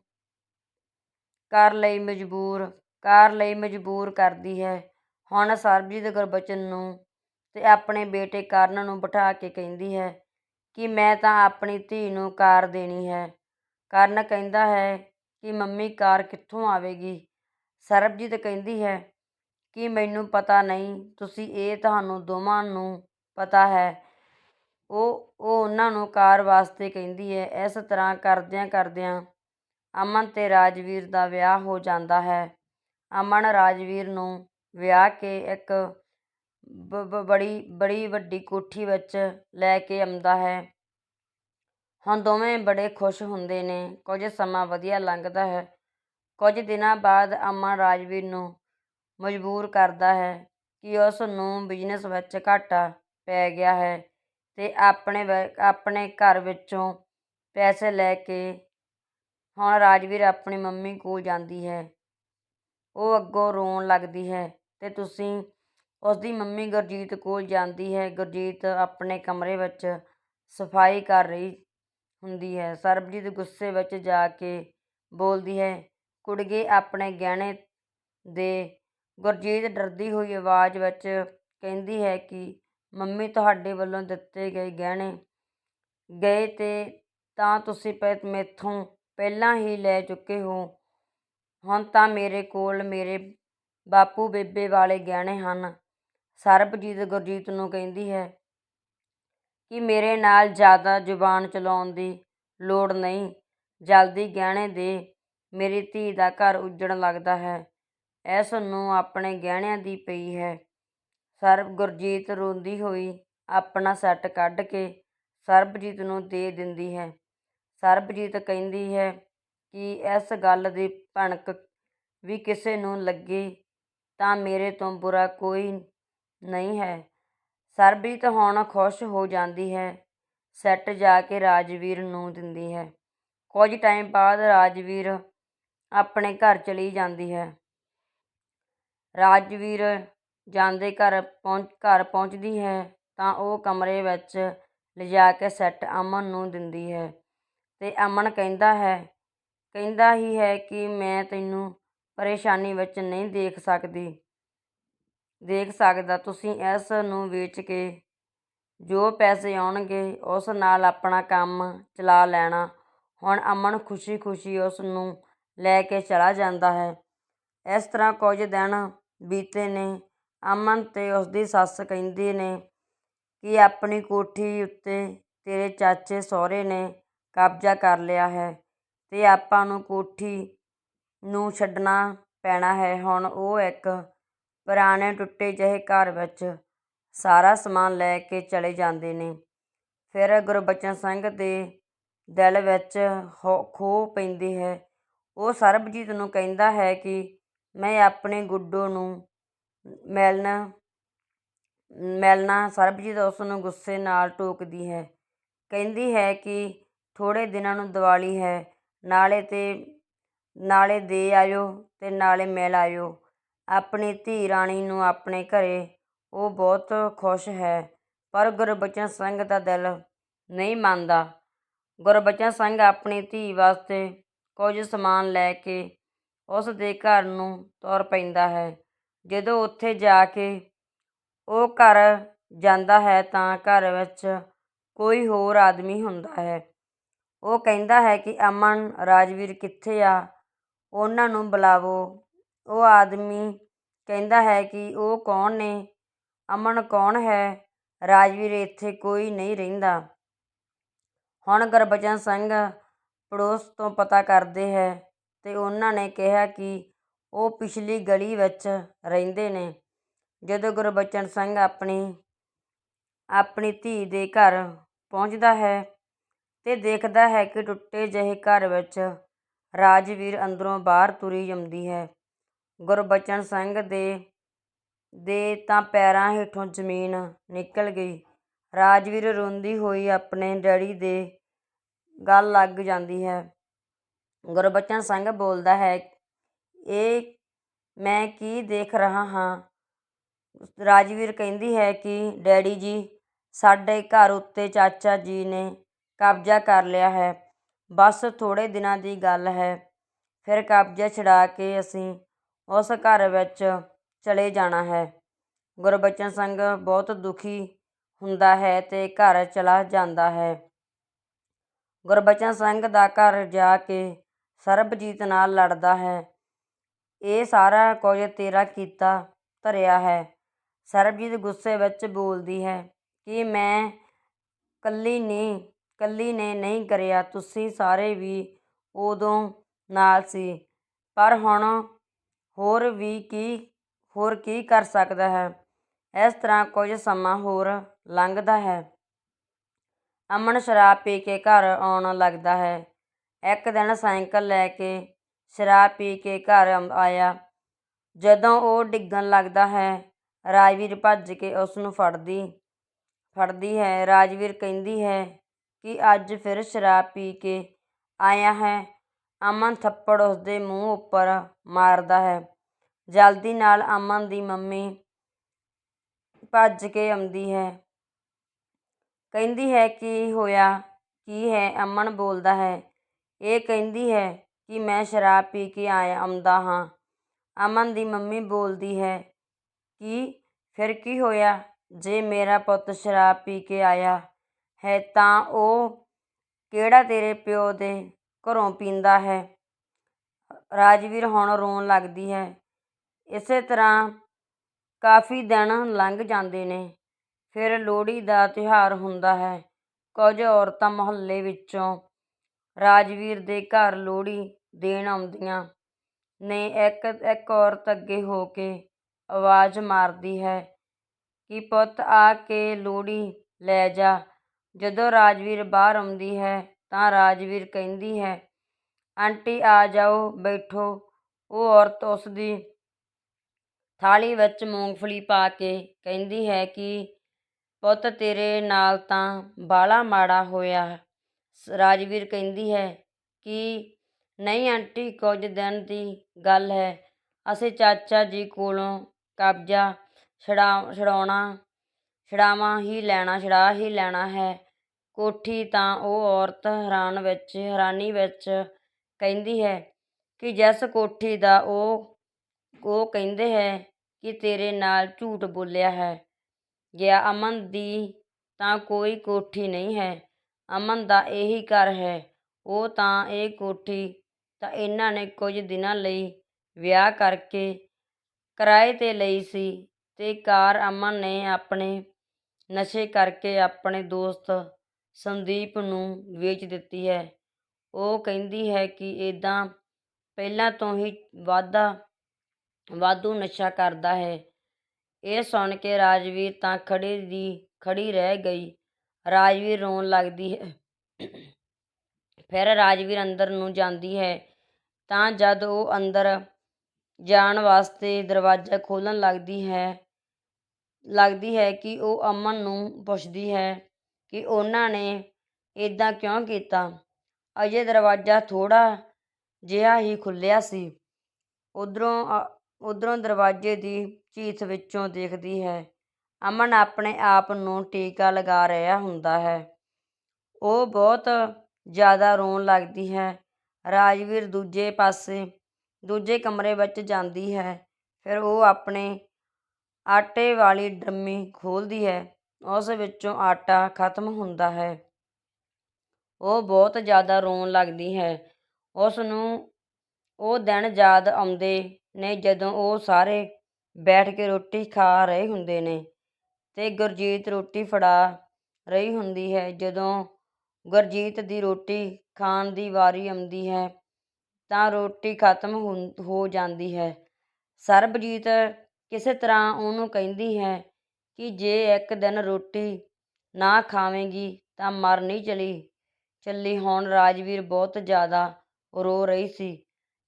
ਕਰ ਲਈ ਮਜਬੂਰ, ਕਾਰ ਲਈ ਮਜਬੂਰ ਕਰਦੀ ਹੈ। ਹੁਣ ਸਰਬਜੀਤ ਗੁਰਬਚਨ ਨੂੰ ਤੇ ਆਪਣੇ ਬੇਟੇ ਕਰਨ ਨੂੰ ਬਿਠਾ ਕੇ ਕਹਿੰਦੀ ਹੈ ਕਿ ਮੈਂ ਤਾਂ ਆਪਣੀ ਧੀ ਨੂੰ ਕਾਰ ਦੇਣੀ ਹੈ। ਕਰਨ ਕਹਿੰਦਾ ਹੈ ਕਿ ਮੰਮੀ ਕਾਰ ਕਿੱਥੋਂ ਆਵੇਗੀ? ਸਰਬਜੀਤ ਕਹਿੰਦੀ ਹੈ ਕਿ ਮੈਨੂੰ ਪਤਾ ਨਹੀਂ, ਤੁਸੀਂ ਇਹ ਤੁਹਾਨੂੰ ਦੋਵਾਂ ਨੂੰ ਪਤਾ ਹੈ। ਉਹ ਉਹ ਉਹਨਾਂ ਨੂੰ ਕਾਰ ਵਾਸਤੇ ਕਹਿੰਦੀ ਹੈ। ਇਸ ਤਰ੍ਹਾਂ ਕਰਦਿਆਂ ਕਰਦਿਆਂ ਅਮਨ ਤੇ ਰਾਜਵੀਰ ਦਾ ਵਿਆਹ ਹੋ ਜਾਂਦਾ ਹੈ। ਅਮਨ ਰਾਜਵੀਰ ਨੂੰ ਵਿਆਹ ਕੇ ਇੱਕ ਬੜੀ ਬੜੀ ਵੱਡੀ ਕੋਠੀ ਵਿੱਚ ਲੈ ਕੇ ਆਉਂਦਾ ਹੈ। ਹੁਣ ਦੋਵੇਂ ਬੜੇ ਖੁਸ਼ ਹੁੰਦੇ ਨੇ। ਕੁਝ ਸਮਾਂ ਵਧੀਆ ਲੰਘਦਾ ਹੈ। ਕੁਝ ਦਿਨਾਂ ਬਾਅਦ ਅਮਨ ਰਾਜਵੀਰ ਨੂੰ ਮਜਬੂਰ ਕਰਦਾ ਹੈ ਕਿ ਉਸ ਨੂੰ ਬਿਜ਼ਨਸ ਵਿੱਚ ਘਾਟਾ ਪੈ ਗਿਆ ਹੈ ਤੇ ਆਪਣੇ ਆਪਣੇ ਘਰ ਵਿੱਚੋਂ ਪੈਸੇ ਲੈ ਕੇ ਹੁਣ ਰਾਜਵੀਰ ਆਪਣੀ ਮੰਮੀ ਕੋਲ ਜਾਂਦੀ ਹੈ। ਉਹ ਅੱਗੋਂ ਰੋਣ ਲੱਗਦੀ ਹੈ, ਤੇ ਤੁਸੀਂ ਉਸ ਦੀ ਮੰਮੀ ਗੁਰਜੀਤ ਕੋਲ ਜਾਂਦੀ ਹੈ? ਗੁਰਜੀਤ ਆਪਣੇ ਕਮਰੇ ਵਿੱਚ ਸਫ਼ਾਈ ਕਰ ਰਹੀ ਹੁੰਦੀ ਹੈ। ਸਰਬਜੀਤ ਗੁੱਸੇ ਵਿੱਚ ਜਾ ਕੇ ਬੋਲਦੀ ਹੈ, ਕੁੜੀਏ, ਆਪਣੇ ਗਹਿਣੇ ਦੇ। ਗੁਰਜੀਤ ਡਰਦੀ ਹੋਈ ਆਵਾਜ਼ ਵਿੱਚ ਕਹਿੰਦੀ ਹੈ ਕਿ ਮੰਮੀ ਤੁਹਾਡੇ ਵੱਲੋਂ ਦਿੱਤੇ ਗਏ ਗਹਿਣੇ ਗਏ ਤੇ ਤਾਂ ਤੁਸੀਂ ਮੈਥੋਂ ਪਹਿਲਾਂ ਹੀ ਲੈ ਚੁੱਕੇ ਹੋ। ਹੁਣ ਤਾਂ ਮੇਰੇ ਕੋਲ ਮੇਰੇ ਬਾਪੂ ਬੇਬੇ ਵਾਲੇ ਗਹਿਣੇ ਹਨ। ਸਰਬਜੀਤ ਗੁਰਜੀਤ ਨੂੰ ਕਹਿੰਦੀ ਹੈ ਕਿ ਮੇਰੇ ਨਾਲ ਜ਼ਿਆਦਾ ਜ਼ੁਬਾਨ ਚਲਾਉਣ ਦੀ ਲੋੜ ਨਹੀਂ। ਜਲਦੀ ਗਹਿਣੇ ਦੇ। ਮੇਰੀ ਧੀ ਦਾ ਘਰ ਉੱਜੜਨ ਲੱਗਦਾ ਹੈ। ਇਸ ਨੂੰ ਆਪਣੇ ਗਹਿਣਿਆਂ ਦੀ ਪਈ ਹੈ। ਸਰਬ ਗੁਰਜੀਤ ਰੋਂਦੀ ਹੋਈ ਆਪਣਾ ਸੈੱਟ ਕੱਢ ਕੇ ਸਰਬਜੀਤ ਨੂੰ ਦੇ ਦਿੰਦੀ ਹੈ। ਸਰਬਜੀਤ ਕਹਿੰਦੀ ਹੈ ਕਿ ਇਸ ਗੱਲ ਦੀ ਭਣਕ ਵੀ ਕਿਸੇ ਨੂੰ ਲੱਗੇ ਤਾਂ ਮੇਰੇ ਤੋਂ ਬੁਰਾ ਕੋਈ ਨਹੀਂ ਹੈ। ਸਰਬਜੀਤ ਹੁਣ ਖੁਸ਼ ਹੋ ਜਾਂਦੀ ਹੈ। ਸੈੱਟ ਜਾ ਕੇ ਰਾਜਵੀਰ ਨੂੰ ਦਿੰਦੀ ਹੈ। ਕੁਝ ਟਾਈਮ ਬਾਅਦ ਰਾਜਵੀਰ ਆਪਣੇ ਘਰ ਚਲੀ ਜਾਂਦੀ ਹੈ। ਰਾਜਵੀਰ ਜਾਂਦੇ ਘਰ ਪਹੁੰਚ, ਘਰ ਪਹੁੰਚਦੀ ਹੈ ਤਾਂ ਉਹ ਕਮਰੇ ਵਿੱਚ ਲਿਜਾ ਕੇ ਸੈੱਟ ਅਮਨ ਨੂੰ ਦਿੰਦੀ ਹੈ ਤੇ ਅਮਨ ਕਹਿੰਦਾ ਹੈ, ਕਹਿੰਦਾ ਹੀ ਹੈ ਕਿ ਮੈਂ ਤੈਨੂੰ ਪਰੇਸ਼ਾਨੀ ਵਿੱਚ ਨਹੀਂ ਦੇਖ ਸਕਦੀ। ਦੇਖ ਸਕਦਾ, ਤੁਸੀਂ ਇਸ ਨੂੰ ਵੇਚ ਕੇ ਜੋ ਪੈਸੇ ਆਉਣਗੇ, ਉਸ ਨਾਲ ਆਪਣਾ ਕੰਮ ਚਲਾ ਲੈਣਾ। ਹੁਣ ਅਮਨ ਖੁਸ਼ੀ-ਖੁਸ਼ੀ ਉਸ ਨੂੰ ਲੈ ਕੇ ਚਲਾ ਜਾਂਦਾ ਹੈ। ਇਸ ਤਰ੍ਹਾਂ ਕੁਝ ਦਿਨ ਬੀਤੇ ਨੇ। ਅਮਨ ਤੇ ਉਸਦੀ ਸੱਸ ਕਹਿੰਦੇ ਨੇ ਕਿ ਆਪਣੀ ਕੋਠੀ ਉੱਤੇ ਤੇਰੇ ਚਾਚੇ ਸਹੁਰੇ ਨੇ ਕਬਜ਼ਾ ਕਰ ਲਿਆ ਹੈ ਤੇ ਆਪਾਂ ਨੂੰ ਕੋਠੀ ਨੂੰ ਛੱਡਣਾ ਪੈਣਾ ਹੈ। ਹੁਣ ਉਹ ਇੱਕ ਪੁਰਾਣੇ ਟੁੱਟੇ ਜਿਹੇ ਘਰ ਵਿੱਚ ਸਾਰਾ ਸਮਾਨ ਲੈ ਕੇ ਚਲੇ ਜਾਂਦੇ ਨੇ। ਫਿਰ ਗੁਰਬਚਨ ਸਿੰਘ ਦੇ ਦਿਲ ਵਿੱਚ ਖੋਹ ਪੈਂਦੀ ਹੈ। ਉਹ ਸਰਬਜੀਤ ਨੂੰ ਕਹਿੰਦਾ ਹੈ ਕਿ ਮੈਂ ਆਪਣੇ ਗੁੱਡੋ ਨੂੰ ਮਿਲਣਾ ਮਿਲਣਾ, ਸਰਬਜੀਤ ਉਸ ਨੂੰ ਗੁੱਸੇ ਨਾਲ ਟੋਕਦੀ ਹੈ। ਕਹਿੰਦੀ ਹੈ ਕਿ ਥੋੜੇ ਦਿਨਾਂ ਨੂੰ ਦੀਵਾਲੀ ਹੈ, ਨਾਲੇ ਤੇ, ਨਾਲੇ ਦੇ ਆਇਓ ਤੇ ਨਾਲੇ ਮਿਲ ਆਇਓ। ਆਪਣੀ ਧੀ ਰਾਣੀ ਨੂੰ ਆਪਣੇ ਘਰੇ। ਉਹ ਬਹੁਤ ਖੁਸ਼ ਹੈ, ਪਰ ਗੁਰਬਚਨ ਸਿੰਘ ਦਾ ਦਿਲ ਨਹੀਂ ਮੰਨਦਾ। ਗੁਰਬਚਨ ਸਿੰਘ ਆਪਣੀ ਧੀ ਵਾਸਤੇ ਕੁਝ ਸਮਾਨ ਲੈ ਕੇ ਉਸ ਦੇ ਘਰ ਨੂੰ ਤੁਰ ਪੈਂਦਾ ਹੈ। ਜਦੋਂ ਉੱਥੇ ਜਾ ਕੇ ਉਹ ਘਰ ਜਾਂਦਾ ਹੈ ਤਾਂ ਘਰ ਵਿੱਚ ਕੋਈ ਹੋਰ ਆਦਮੀ ਹੁੰਦਾ ਹੈ। ਉਹ ਕਹਿੰਦਾ ਹੈ ਕਿ ਅਮਨ, ਰਾਜਵੀਰ ਕਿੱਥੇ ਆ? ਉਹਨਾਂ ਨੂੰ ਬੁਲਾਵੋ। ਉਹ ਆਦਮੀ ਕਹਿੰਦਾ ਹੈ ਕਿ ਉਹ ਕੌਣ ਨੇ? ਅਮਨ ਕੌਣ ਹੈ? ਰਾਜਵੀਰ ਇੱਥੇ ਕੋਈ ਨਹੀਂ ਰਹਿੰਦਾ। ਹੁਣ ਗੁਰਬਚਨ ਸਿੰਘ ਪੜੋਸ ਤੋਂ ਪਤਾ ਕਰਦੇ ਹੈ ਅਤੇ ਉਹਨਾਂ ਨੇ ਕਿਹਾ ਕਿ ਉਹ ਪਿਛਲੀ ਗਲੀ ਵਿੱਚ ਰਹਿੰਦੇ ਨੇ। ਜਦੋਂ ਗੁਰਬਚਨ ਸਿੰਘ ਆਪਣੀ ਆਪਣੀ ਧੀ ਦੇ ਘਰ ਪਹੁੰਚਦਾ ਹੈ ਅਤੇ ਦੇਖਦਾ ਹੈ ਕਿ ਟੁੱਟੇ ਜਿਹੇ ਘਰ ਵਿੱਚ ਰਾਜਵੀਰ ਅੰਦਰੋਂ ਬਾਹਰ ਤੁਰੀ ਜਾਂਦੀ ਹੈ। ਗੁਰਬਚਨ ਸਿੰਘ ਦੇ ਦੇ ਤਾਂ ਪੈਰਾਂ ਹੇਠੋਂ ਜ਼ਮੀਨ ਨਿਕਲ ਗਈ। ਰਾਜਵੀਰ ਰੋਂਦੀ ਹੋਈ ਆਪਣੇ ਡੈਡੀ ਦੇ ਗੱਲ ਲੱਗ ਜਾਂਦੀ ਹੈ। ਗੁਰਬਚਨ ਸਿੰਘ ਬੋਲਦਾ ਹੈ, ਇਹ ਮੈਂ ਕੀ ਦੇਖ ਰਹਾ ਹਾਂ? ਰਾਜਵੀਰ ਕਹਿੰਦੀ ਹੈ ਕਿ ਡੈਡੀ ਜੀ, ਸਾਡੇ ਘਰ ਉੱਤੇ ਚਾਚਾ ਜੀ ਨੇ ਕਬਜ਼ਾ ਕਰ ਲਿਆ ਹੈ। ਬਸ ਥੋੜੇ ਦਿਨਾਂ ਦੀ ਗੱਲ ਹੈ। ਫਿਰ ਕਬਜ਼ਾ ਛੁਡਾ ਕੇ ਅਸੀਂ ਉਸ ਘਰ ਵਿੱਚ ਚਲੇ ਜਾਣਾ ਹੈ। ਗੁਰਬਚਨ ਸਿੰਘ ਬਹੁਤ ਦੁਖੀ ਹੁੰਦਾ ਹੈ ਅਤੇ ਘਰ ਚਲਾ ਜਾਂਦਾ ਹੈ। ਗੁਰਬਚਨ ਸਿੰਘ ਦਾ ਘਰ ਜਾ ਕੇ ਸਰਬਜੀਤ ਨਾਲ ਲੜਦਾ ਹੈ। ਇਹ ਸਾਰਾ ਕੁਝ ਤੇਰਾ ਕੀਤਾ ਧਰਿਆ ਹੈ। ਸਰਬਜੀਤ ਗੁੱਸੇ ਵਿੱਚ ਬੋਲਦੀ ਹੈ ਕਿ ਮੈਂ ਕੱਲੀ ਨਹੀਂ ਕੱਲੀ ਨੇ ਨਹੀਂ ਕਰਿਆ, ਤੁਸੀਂ ਸਾਰੇ ਵੀ ਉਦੋਂ ਨਾਲ ਸੀ। ਪਰ ਹੁਣ ਹੋਰ ਵੀ ਕੀ, ਹੋਰ ਕੀ ਕਰ ਸਕਦਾ ਹੈ? ਇਸ ਤਰ੍ਹਾਂ ਕੁਝ ਸਮਾਂ ਹੋਰ ਲੰਘਦਾ ਹੈ। ਅਮਨ ਸ਼ਰਾਬ ਪੀ ਕੇ ਘਰ ਆਉਣ ਲੱਗਦਾ ਹੈ। ਇੱਕ ਦਿਨ ਸਾਈਕਲ ਲੈ ਕੇ ਸ਼ਰਾਬ ਪੀ ਕੇ ਘਰ ਆਇਆ। ਜਦੋਂ ਉਹ ਡਿੱਗਣ ਲੱਗਦਾ ਹੈ, ਰਾਜਵੀਰ ਭੱਜ ਕੇ ਉਸ ਨੂੰ ਫੜਦੀ ਫੜਦੀ ਹੈ। ਰਾਜਵੀਰ ਕਹਿੰਦੀ ਹੈ ਕਿ ਅੱਜ ਫਿਰ ਸ਼ਰਾਬ ਪੀ ਕੇ ਆਇਆ ਹੈ। ਅਮਨ ਥੱਪੜ ਉਸਦੇ ਮੂੰਹ ਉੱਪਰ ਮਾਰਦਾ ਹੈ। ਜਲਦੀ ਨਾਲ ਅਮਨ ਦੀ ਮੰਮੀ ਭੱਜ ਕੇ ਆਉਂਦੀ ਹੈ। ਕਹਿੰਦੀ ਹੈ, ਕੀ ਹੋਇਆ? ਕੀ ਹੈ? ਅਮਨ ਬੋਲਦਾ ਹੈ। ਇਹ ਕਹਿੰਦੀ ਹੈ ਕਿ ਮੈਂ ਸ਼ਰਾਬ ਪੀ ਕੇ ਆਇਆ, ਆਉਂਦਾ ਹਾਂ। ਅਮਨ ਦੀ ਮੰਮੀ ਬੋਲਦੀ ਹੈ, ਕਿ? ਫਿਰ ਕੀ ਹੋਇਆ? ਜੇ ਮੇਰਾ ਪੁੱਤ ਸ਼ਰਾਬ ਪੀ ਕੇ ਆਇਆ ਹੈ ਤਾਂ ਉਹ ਕਿਹੜਾ ਤੇਰੇ ਪਿਓ ਦੇ ਘਰੋਂ ਪੀਂਦਾ ਹੈ। ਰਾਜਵੀਰ ਹੁਣ ਰੋਣ ਲੱਗਦੀ ਹੈ। ਇਸੇ ਤਰ੍ਹਾਂ ਕਾਫੀ ਦਿਨ ਲੰਘ ਜਾਂਦੇ ਨੇ। ਫਿਰ ਲੋਹੜੀ ਦਾ ਤਿਉਹਾਰ ਹੁੰਦਾ ਹੈ। ਕੁਝ ਔਰਤਾਂ ਮੁਹੱਲੇ ਵਿੱਚੋਂ ਰਾਜਵੀਰ ਦੇ ਘਰ ਲੋਹੜੀ ਦੇਣ ਆਉਂਦੀਆਂ ਨੇ। ਇੱਕ ਇੱਕ ਔਰਤ ਅੱਗੇ ਹੋ ਕੇ ਆਵਾਜ਼ ਮਾਰਦੀ ਹੈ ਕਿ, ਪੁੱਤ, ਆ ਕੇ ਲੋਹੜੀ ਲੈ ਜਾ। ਜਦੋਂ ਰਾਜਵੀਰ ਬਾਹਰ ਆਉਂਦੀ ਹੈ ਤਾਂ ਰਾਜਵੀਰ ਕਹਿੰਦੀ ਹੈ, ਆਂਟੀ ਆ ਜਾਓ, ਬੈਠੋ। ਉਹ ਔਰਤ ਉਸ ਦੀ ਥਾਲੀ ਵਿੱਚ ਮੂੰਗਫਲੀ ਪਾ ਕੇ ਕਹਿੰਦੀ ਹੈ ਕਿ, ਪੁੱਤ ਤੇਰੇ ਨਾਲ ਤਾਂ ਬਾਹਲਾ ਮਾੜਾ ਹੋਇਆ। ਰਾਜਵੀਰ ਕਹਿੰਦੀ ਹੈ ਕਿ, ਨਹੀਂ ਆਂਟੀ, ਕੁਝ ਦਿਨ ਦੀ ਗੱਲ ਹੈ। ਅਸੀਂ ਚਾਚਾ ਜੀ ਕੋਲੋਂ ਕਬਜ਼ਾ ਛਡਾ, ਛਡਾਉਣਾ, ਛਡਾਵਾਂ ਹੀ ਲੈਣਾ, ਛਡਾ ਹੀ ਲੈਣਾ ਹੈ। ਕੋਠੀ ਤਾਂ ਉਹ ਔਰਤ ਹੈਰਾਨ ਵਿੱਚ, ਹੈਰਾਨੀ ਵਿੱਚ ਕਹਿੰਦੀ ਹੈ ਕਿ ਜਿਸ ਕੋਠੀ ਦਾ ਉਹ ਉਹ ਕਹਿੰਦੇ ਹੈ ਕਿ ਤੇਰੇ ਨਾਲ ਝੂਠ ਬੋਲਿਆ ਹੈ। ਗਿਆ ਅਮਨ ਦੀ ਤਾਂ ਕੋਈ ਕੋਠੀ ਨਹੀਂ ਹੈ। ਅਮਨ ਦਾ ਇਹੀ ਘਰ ਹੈ। ਉਹ ਤਾਂ ਇਹ ਕੋਠੀ ਤਾਂ ਇਹਨਾਂ ਨੇ ਕੁਝ ਦਿਨਾਂ ਲਈ ਵਿਆਹ ਕਰਕੇ ਕਿਰਾਏ ਤੇ ਲਈ ਸੀ ਤੇ ਕਾਰ ਅਮਨ ਨੇ ਆਪਣੇ ਨਸ਼ੇ ਕਰਕੇ ਆਪਣੇ ਦੋਸਤ ਸੰਦੀਪ ਨੂੰ ਵੇਚ ਦਿੱਤੀ ਹੈ। ਉਹ ਕਹਿੰਦੀ ਹੈ ਕਿ ਇੱਦਾਂ ਪਹਿਲਾਂ ਤੋਂ ਹੀ ਵਾਧਾ, ਵਾਧੂ ਨਸ਼ਾ ਕਰਦਾ ਹੈ। ਇਹ ਸੁਣ ਕੇ ਰਾਜਵੀਰ ਤਾਂ ਖੜੀ ਦੀ ਖੜੀ ਰਹਿ ਗਈ। ਰਾਜਵੀਰ ਰੋਣ ਲੱਗਦੀ ਹੈ। ਫਿਰ ਰਾਜਵੀਰ ਅੰਦਰ ਨੂੰ ਜਾਂਦੀ ਹੈ। ਤਾਂ ਜਦ ਉਹ ਅੰਦਰ ਜਾਣ ਵਾਸਤੇ ਦਰਵਾਜ਼ਾ ਖੋਲਣ ਲੱਗਦੀ ਹੈ ਲੱਗਦੀ ਹੈ ਕਿ ਉਹ ਅਮਨ ਨੂੰ ਪੁੱਛਦੀ ਹੈ ਕਿ ਉਹਨਾਂ ਨੇ ਇਦਾਂ ਕਿਉਂ ਕੀਤਾ? ਅਜੇ ਦਰਵਾਜ਼ਾ ਥੋੜਾ ਜਿਹਾ ਹੀ ਖੁੱਲਿਆ ਸੀ। ਉਧਰੋਂ ਉਧਰੋਂ ਦਰਵਾਜ਼ੇ ਦੀ ਝੀਥ ਵਿੱਚੋਂ ਦੇਖਦੀ ਹੈ, ਅਮਨ ਆਪਣੇ ਆਪ ਨੂੰ ਟੀਕਾ ਲਗਾ ਰਿਹਾ ਹੁੰਦਾ ਹੈ। ਉਹ ਬਹੁਤ ਜ਼ਿਆਦਾ ਰੋਣ ਲੱਗਦੀ ਹੈ। ਰਾਜਵੀਰ ਦੂਜੇ ਪਾਸੇ, ਦੂਜੇ ਕਮਰੇ ਵਿੱਚ ਜਾਂਦੀ ਹੈ। ਫਿਰ ਉਹ ਆਪਣੇ ਆਟੇ ਵਾਲੀ ਡਰਮੀ ਖੋਲਦੀ ਹੈ। ਉਸ ਵਿੱਚੋਂ ਆਟਾ ਖਤਮ ਹੁੰਦਾ ਹੈ। ਉਹ ਬਹੁਤ ਜ਼ਿਆਦਾ ਰੋਣ ਲੱਗਦੀ ਹੈ। ਉਸ ਨੂੰ ਉਹ ਦਿਨ ਯਾਦ ਆਉਂਦੇ ਨੇ ਜਦੋਂ ਉਹ ਸਾਰੇ ਬੈਠ ਕੇ ਰੋਟੀ ਖਾ ਰਹੇ ਹੁੰਦੇ ਨੇ ਤੇ ਗੁਰਜੀਤ ਰੋਟੀ ਫੜਾ ਰਹੀ ਹੁੰਦੀ ਹੈ। ਜਦੋਂ ਗੁਰਜੀਤ ਦੀ ਰੋਟੀ ਖਾਣ ਦੀ ਵਾਰੀ ਆਉਂਦੀ ਹੈ ਤਾਂ ਰੋਟੀ ਖਤਮ ਹੋ ਜਾਂਦੀ ਹੈ। ਸਰਬਜੀਤ ਕਿਸੇ ਤਰ੍ਹਾਂ ਉਹਨੂੰ ਕਹਿੰਦੀ ਹੈ ਕਿ ਜੇ ਇੱਕ ਦਿਨ ਰੋਟੀ ਨਾ ਖਾਵੇਂਗੀ ਤਾਂ ਮਰ ਨਹੀਂ ਚਲੀ। ਚੱਲੀ ਹੁਣ ਰਾਜਵੀਰ ਬਹੁਤ ਜ਼ਿਆਦਾ ਰੋ ਰਹੀ ਸੀ।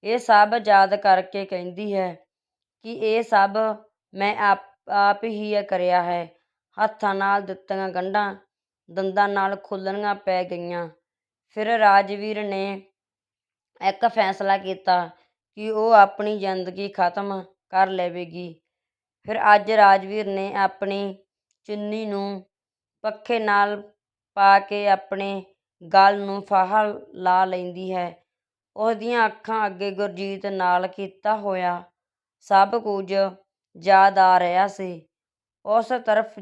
ਇਹ ਸਭ ਯਾਦ ਕਰਕੇ ਕਹਿੰਦੀ ਹੈ ਕਿ ਇਹ ਸਭ ਮੈਂ ਆਪ ਆਪ ਹੀ ਕਰਿਆ ਹੈ। ਹੱਥਾਂ ਨਾਲ ਦਿੱਤੀਆਂ ਗੰਢਾਂ ਦੰਦਾਂ ਨਾਲ ਖੁੱਲਣੀਆਂ ਪੈ ਗਈਆਂ। ਫਿਰ ਰਾਜਵੀਰ ਨੇ ਇੱਕ ਫੈਸਲਾ ਕੀਤਾ ਕਿ ਉਹ ਆਪਣੀ ਜ਼ਿੰਦਗੀ ਖਤਮ ਕਰ ਲਵੇਗੀ। ਫਿਰ ਅੱਜ ਰਾਜਵੀਰ ਨੇ ਆਪਣੀ ਚੁੰਨੀ ਨੂੰ ਪੱਖੇ ਨਾਲ ਪਾ ਕੇ ਆਪਣੇ ਗਲ ਨੂੰ ਫਾਹਾ ਲਾ ਲੈਂਦੀ ਹੈ। ਉਹਦੀਆਂ ਅੱਖਾਂ ਅੱਗੇ ਗੁਰਜੀਤ ਨਾਲ ਕੀਤਾ ਹੋਇਆ ਸਭ ਕੁਝ ਯਾਦ ਆ ਰਿਹਾ ਸੀ। ਉਸ ਤਰਫ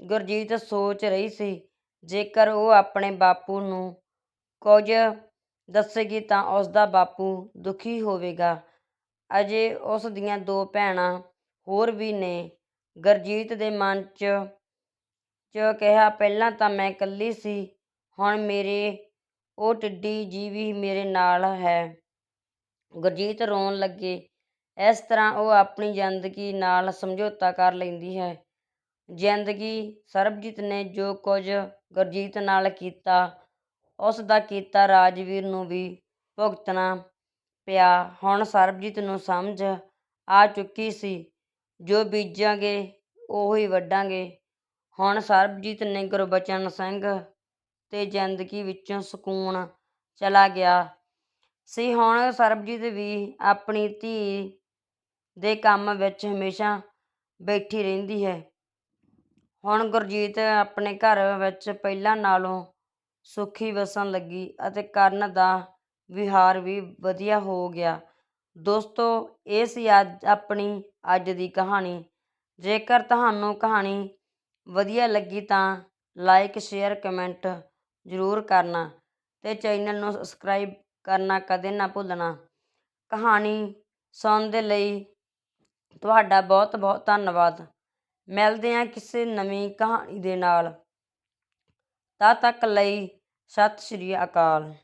ਗੁਰਜੀਤ ਸੋਚ ਰਹੀ ਸੀ, ਜੇਕਰ ਉਹ ਆਪਣੇ ਬਾਪੂ ਨੂੰ ਕੁਝ ਦੱਸੇਗੀ ਤਾਂ ਉਸ ਦਾ ਬਾਪੂ ਦੁਖੀ ਹੋਵੇਗਾ। ਅਜੇ ਉਸ ਦੀਆਂ ਦੋ ਭੈਣਾਂ ਹੋਰ ਵੀ ਨੇ। ਗੁਰਜੀਤ ਦੇ ਮਨ 'ਚ 'ਚ ਕਿਹਾ, ਪਹਿਲਾਂ ਤਾਂ ਮੈਂ ਇਕੱਲੀ ਸੀ, ਹੁਣ ਮੇਰੇ, ਉਹ ਟਿੱਡੀ ਜੀ ਵੀ ਮੇਰੇ ਨਾਲ ਹੈ। ਗੁਰਜੀਤ ਰੋਣ ਲੱਗੇ। ਇਸ ਤਰ੍ਹਾਂ ਉਹ ਆਪਣੀ ਜ਼ਿੰਦਗੀ ਨਾਲ ਸਮਝੌਤਾ ਕਰ ਲੈਂਦੀ ਹੈ। ਜ਼ਿੰਦਗੀ ਸਰਬਜੀਤ ਨੇ ਜੋ ਕੁਝ ਗੁਰਜੀਤ ਨਾਲ ਕੀਤਾ, ਉਸ ਦਾ ਕੀਤਾ ਰਾਜਵੀਰ ਨੂੰ ਵੀ ਭੁਗਤਣਾ ਪਿਆ। ਹੁਣ ਸਰਬਜੀਤ ਨੂੰ ਸਮਝ ਆ ਚੁੱਕੀ ਸੀ। ਜੋ ਬੀਜਾਂਗੇ, ਉਹੀ ਵੱਢਾਂਗੇ। ਹੁਣ ਸਰਬਜੀਤ ਨੇ ਗੁਰਬਚਨ ਸਿੰਘ ਤੇ ਜ਼ਿੰਦਗੀ ਵਿੱਚੋਂ ਸਕੂਨ ਚਲਾ ਗਿਆ। ਸੀ ਹੁਣ ਸਰਬਜੀਤ ਵੀ ਆਪਣੀ ਧੀ ਦੇ ਕੰਮ ਵਿੱਚ ਹਮੇਸ਼ਾ ਬੈਠੀ ਰਹਿੰਦੀ ਹੈ। ਹੁਣ ਗੁਰਜੀਤ ਆਪਣੇ ਘਰ ਵਿੱਚ ਪਹਿਲਾਂ ਨਾਲੋਂ ਸੁਖੀ ਵਸਣ ਲੱਗੀ ਅਤੇ ਕਰਨ ਦਾ ਵਿਹਾਰ ਵੀ ਵਧੀਆ ਹੋ ਗਿਆ। ਦੋਸਤੋ, ਇਹ ਸੀ ਅੱਜ ਆਪਣੀ ਅੱਜ ਦੀ ਕਹਾਣੀ। ਜੇਕਰ ਤੁਹਾਨੂੰ ਕਹਾਣੀ ਵਧੀਆ ਲੱਗੀ ਤਾਂ ਲਾਈਕ ਸ਼ੇਅਰ ਕਮੈਂਟ ਜ਼ਰੂਰ ਕਰਨਾ ਤੇ ਚੈਨਲ ਨੂੰ ਸਬਸਕ੍ਰਾਈਬ ਕਰਨਾ ਕਦੇ ਨਾ ਭੁੱਲਣਾ। ਕਹਾਣੀ ਸੁਣਨ ਦੇ ਲਈ ਤੁਹਾਡਾ ਬਹੁਤ ਬਹੁਤ ਧੰਨਵਾਦ। ਮਿਲਦੇ ਹਾਂ ਕਿਸੇ ਨਵੀਂ ਕਹਾਣੀ ਦੇ ਨਾਲ। ਤਦ ਤੱਕ ਲਈ ਸਤਿ ਸ਼੍ਰੀ ਅਕਾਲ।